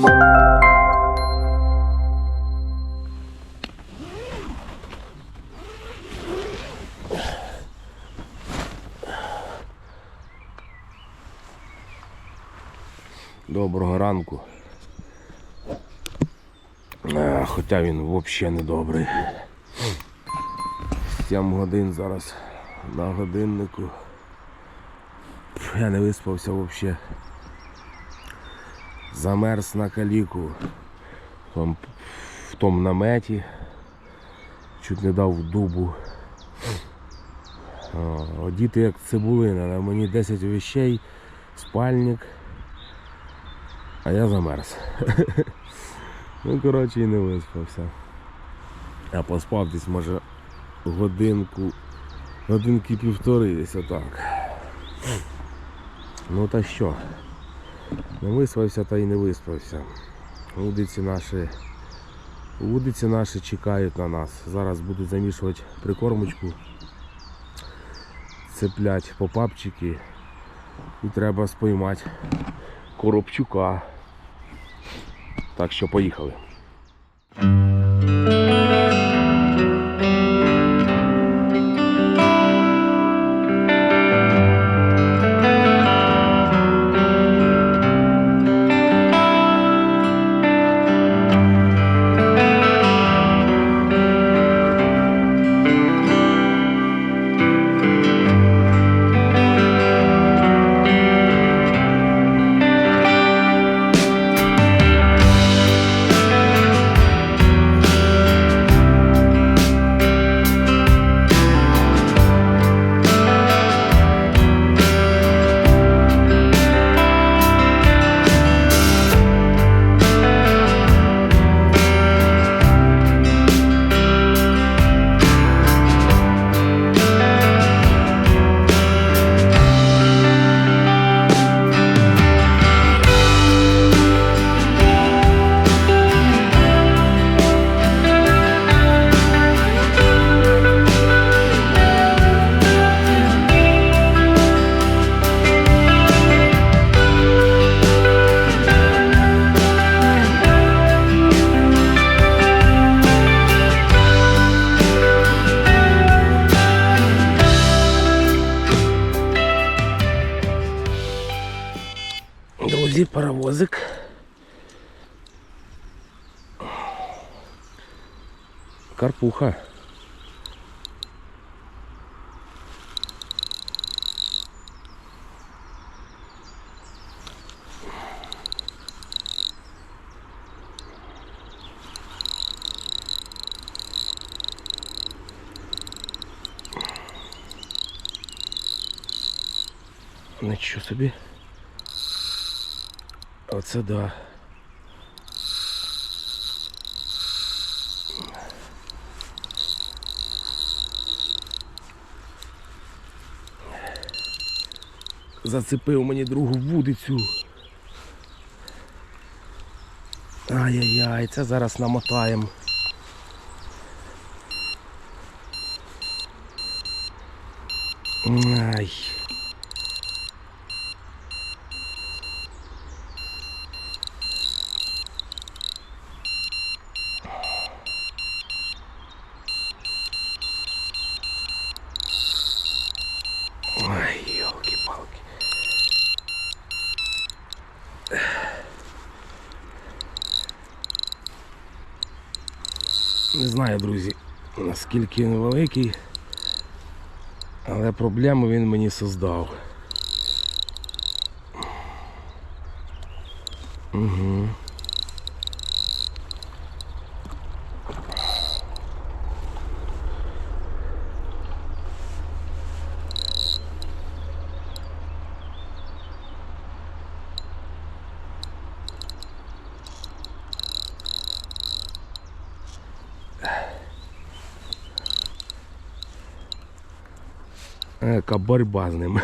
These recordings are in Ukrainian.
Доброго ранку. Хоча він взагалі не добрий. 7 годин зараз на годиннику. Я не виспався взагалі. Замерз на каліку. Там, в тому наметі. Чуть не дав дубу. Одіти як цибулина. На мені 10 вещей, спальник. А я замерз. ну, коротше, і не виспався. Я поспав десь, може, годинку, годинки півтори десь отак. Ну та що? Не виспався та й не виспався. Вудиці наші, вудиці наші чекають на нас. Зараз будуть замішувати прикормочку, цеплять попапчики і треба споймати Коробчука. Так що поїхали. Карпуха. Нічого собі. Оце да. Зацепив мені другу вудицю. Ай-яй-яй, це зараз намотаємо. Ай. Ой, Не знаю, друзі, наскільки він великий, але проблему він мені создав. Угу. Яка борьба з ним.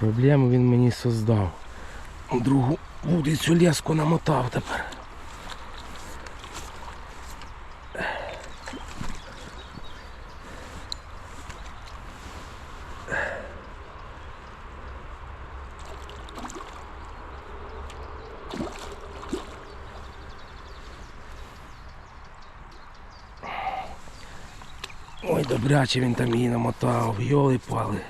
Проблему він создав. Другу буде цю леску намотав тепер. Ой, добряче він там її намотав, йоли пали.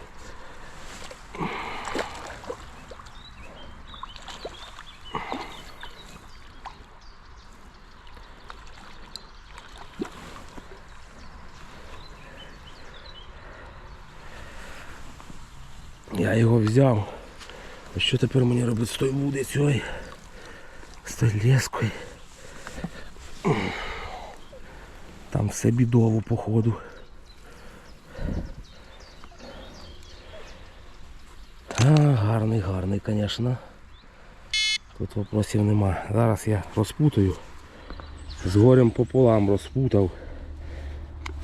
Я його взяв. А що тепер мені робити з тою вудицею? З тою лескою? Там все бідово походу. А, гарний, гарний, звісно. Тут вопросів нема. Зараз я розпутаю. З горем пополам розпутав.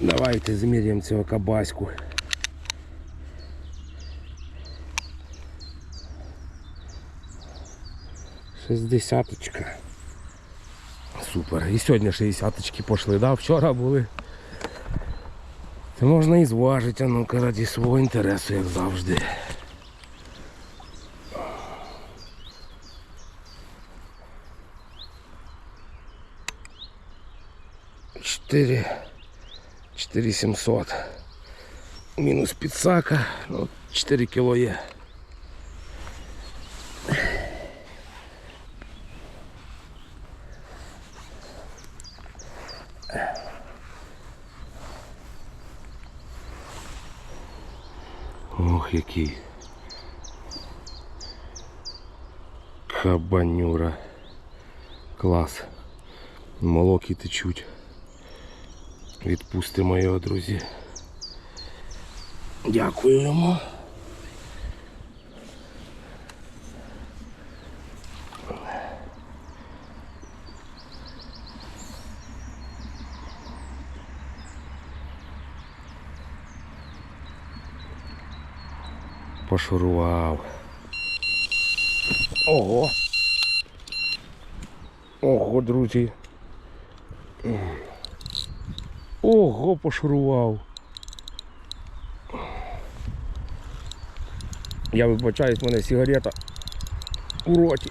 Давайте зміряємо цього кабаську. Шестдесяточка. Супер. І сьогодні 60 пішли, да? Вчора були. Це можна і зважити, а ну-ка раді свого інтересу, як завжди. Чотири. Чотири сімсот. Мінус підсака. Ну, 4 кіло є. Ох, який. Кабанюра. Клас. Молоки течуть. Відпустимо його, друзі. Дякуємо. Пошурував. Ого. Ого, друзі. Ого, пошурував. Я вибачаюсь, в мене сигарета у роті.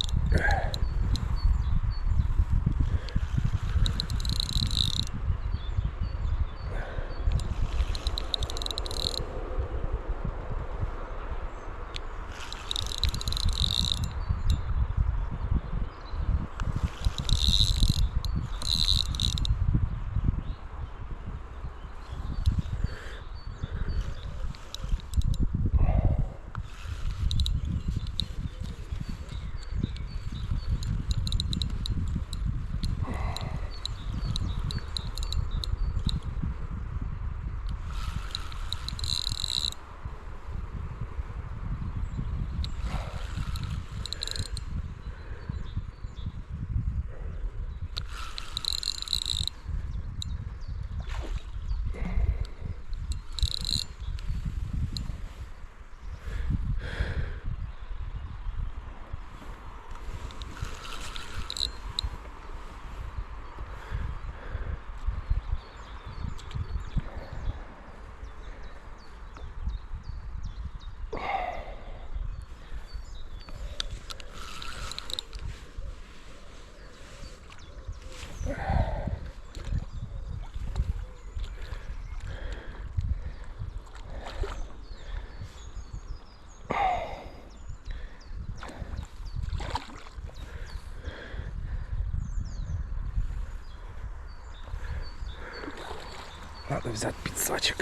Надо взять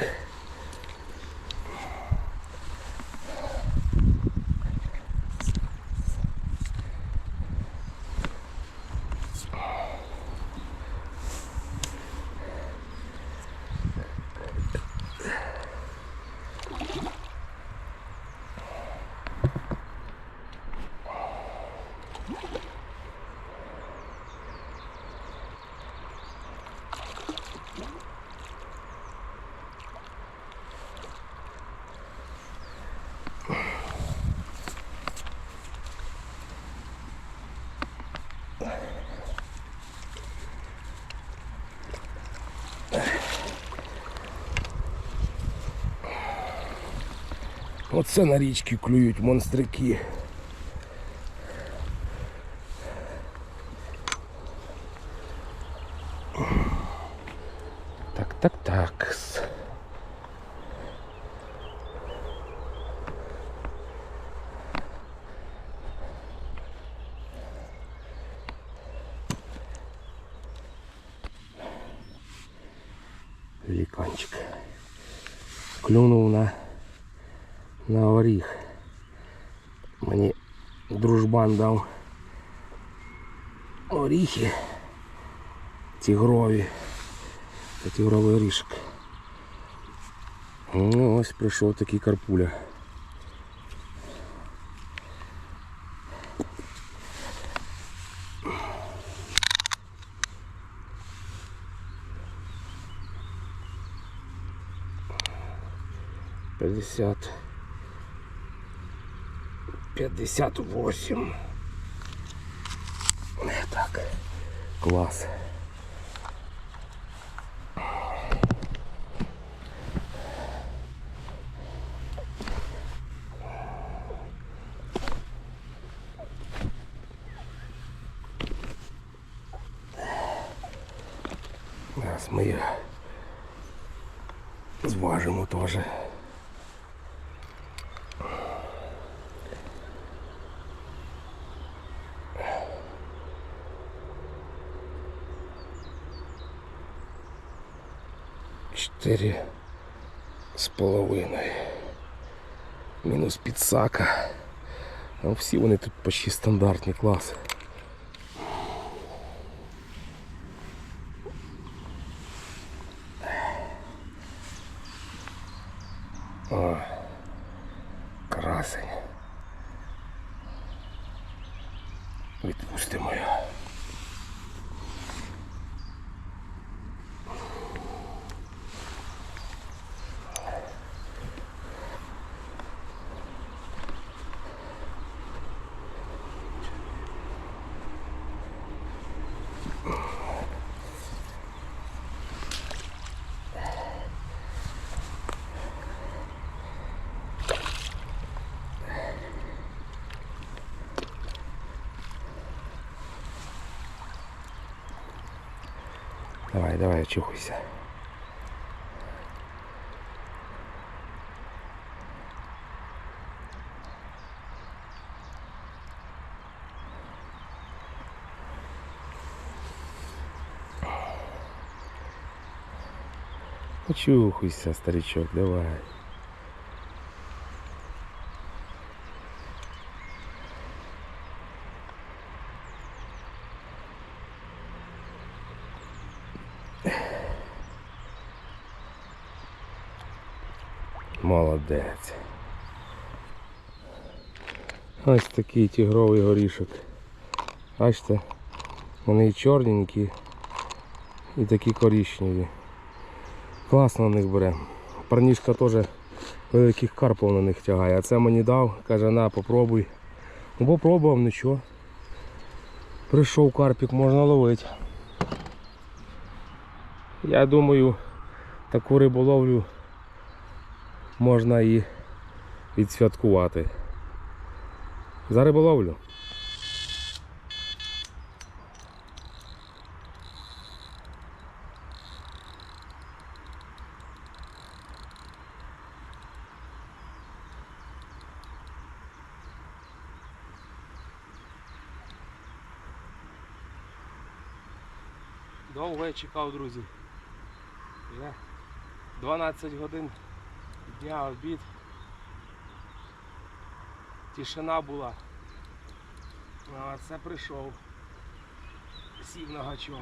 Оце на річки клюють монстрики. Так, так, так. Ліканчик. Клюнув на, на оріх. Мені дружбан дав оріхи тігрові. Це тігровий орішок. Ну, ось прийшов такий карпуля. Пятьдесят. 58. Так, клас. Зараз ми її зважимо теж. Чотири з половиною. Мінус підсака. Ну, всі вони тут почти стандартні класи. О, красень. Відпустимо його. Давай, давай, очухайся. Очухайся, старичок, давай. Ось такий тігровий горішок. Бачите, вони і чорненькі, і такі коричневі. Класно на них бере. Парнішка теж великих карпов на них тягає. А це мені дав, каже, на, попробуй. Ну попробував, нічого. Прийшов карпік, можна ловити. Я думаю, таку риболовлю можна і відсвяткувати. За риболовлю. Довго я чекав, друзі. Вже 12 годин дня обід. Тишина була. А це прийшов. Сів на гачок.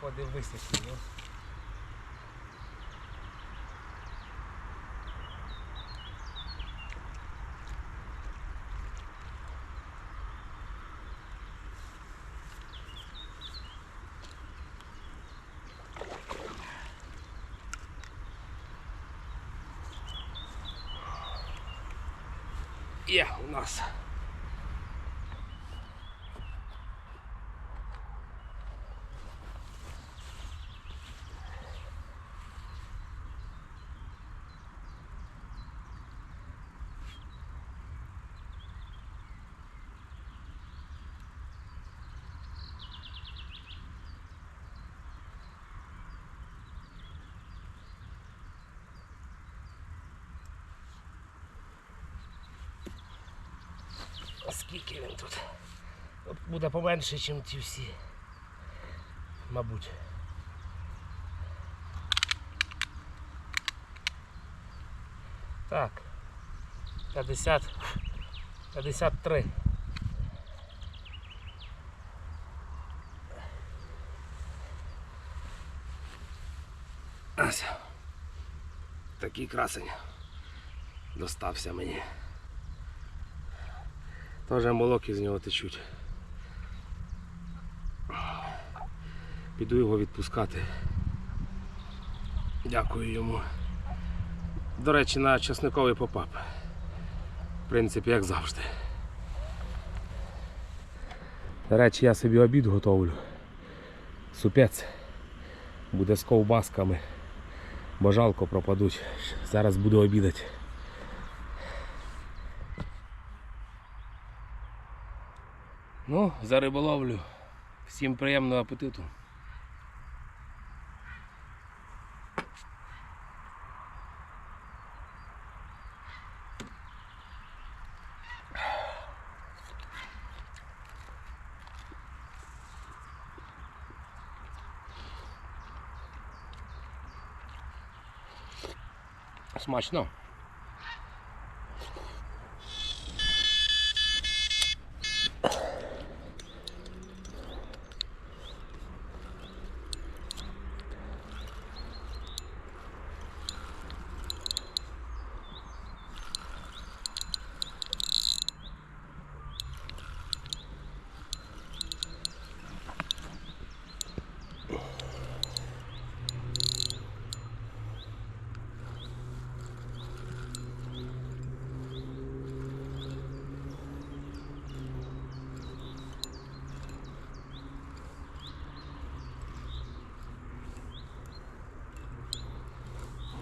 Подивися сюди. Є у нас. Скільки він тут? От поменше, ніж ті всі. Мабуть. Так. 50. 53. Ось. Такий красень достався мені. Теж молоки з нього течуть. Піду його відпускати. Дякую йому. До речі, на часниковий попап. В принципі, як завжди. До речі, я собі обід готовлю. Супець. Буде з ковбасками. Бо жалко пропадуть. Зараз буду обідати. Ну, за риболовлю. Всім приємного апетиту. Смачно.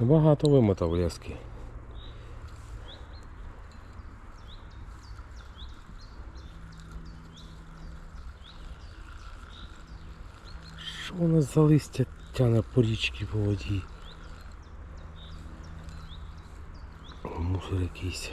Багато вимотав лески. Що у нас за листя тяне по річці по воді? Мусор якийсь.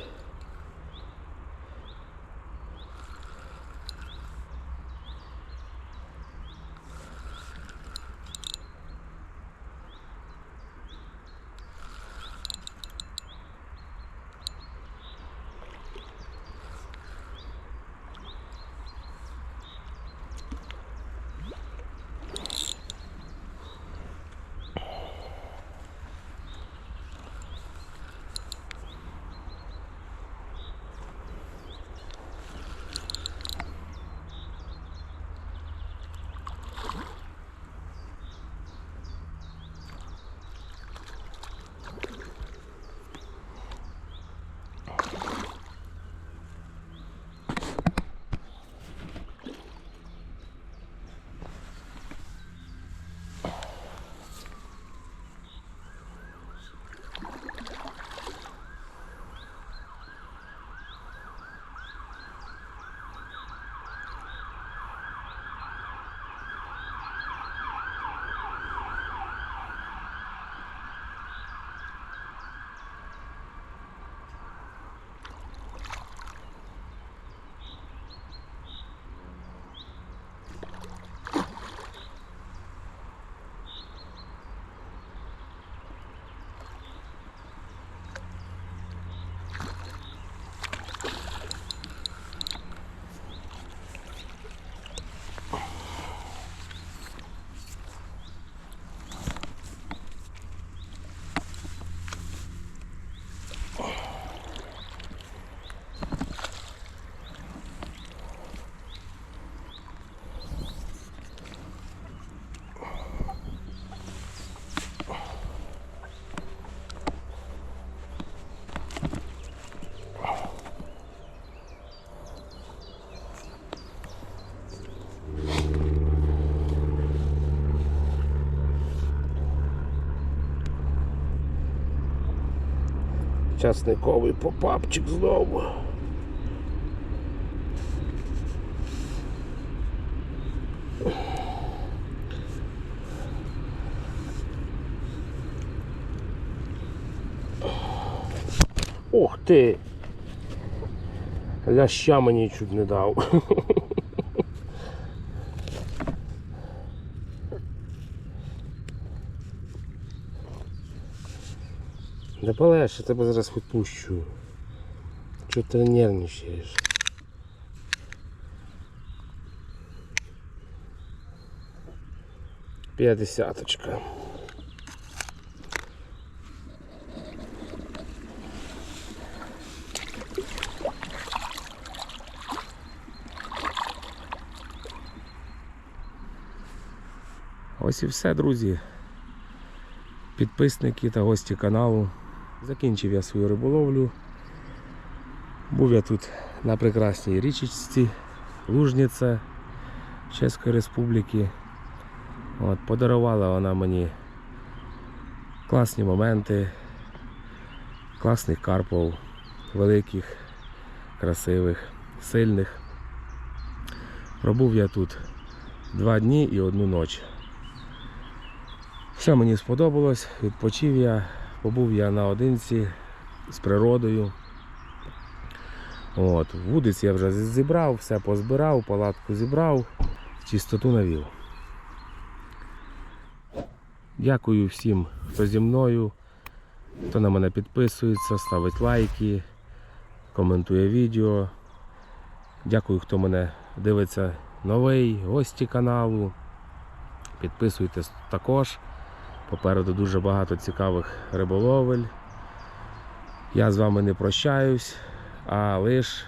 Часниковий попапчик знову. Ух ти! Ляща мені чуть не дав. Да палеш, я тебе зараз відпущу. Чого ти нервничаєш? П'ятдесяточка. Ось і все, друзі. Підписники та гості каналу. Закінчив я свою риболовлю. Був я тут на прекрасній річечці Лужниця Чеської Республіки. От, подарувала вона мені класні моменти, класних карпов, великих, красивих, сильних. Пробув я тут два дні і одну ніч. Все мені сподобалось, відпочив я, побув я наодинці з природою. От, вудиць я вже зібрав, все позбирав, палатку зібрав, чистоту навів. Дякую всім, хто зі мною, хто на мене підписується, ставить лайки, коментує відео. Дякую, хто мене дивиться новий, гості каналу. Підписуйтесь також. Попереду дуже багато цікавих риболовель. Я з вами не прощаюсь, а лише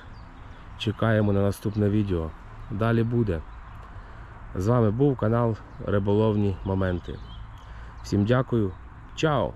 чекаємо на наступне відео. Далі буде. З вами був канал Риболовні Моменти. Всім дякую. Чао!